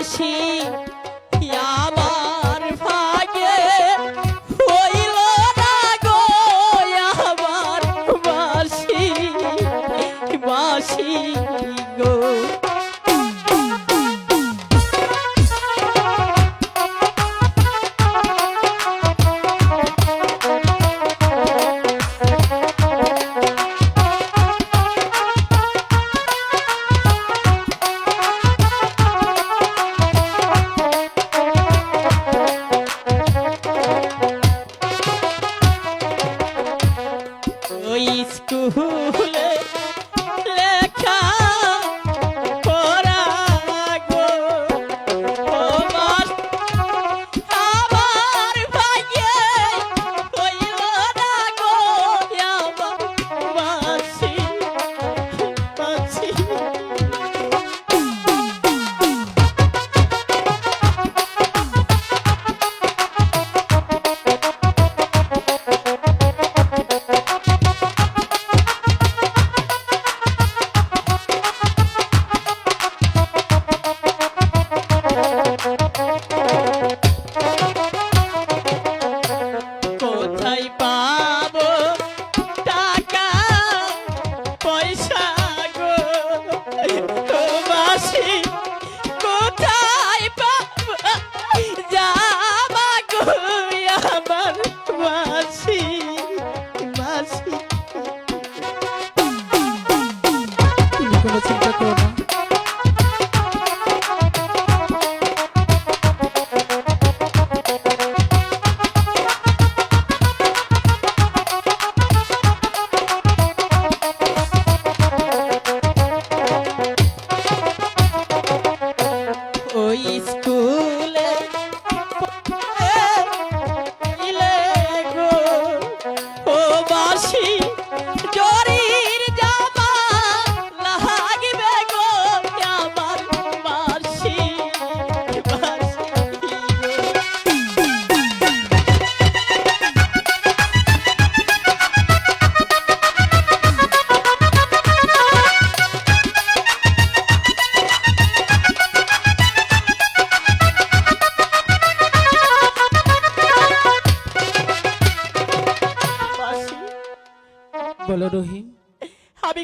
আসি আমার ভাগে হইল না গো আমার বাসি বাসি। স্কুলে sí. স্কুলে ও বাসি বলো রহিম। আমি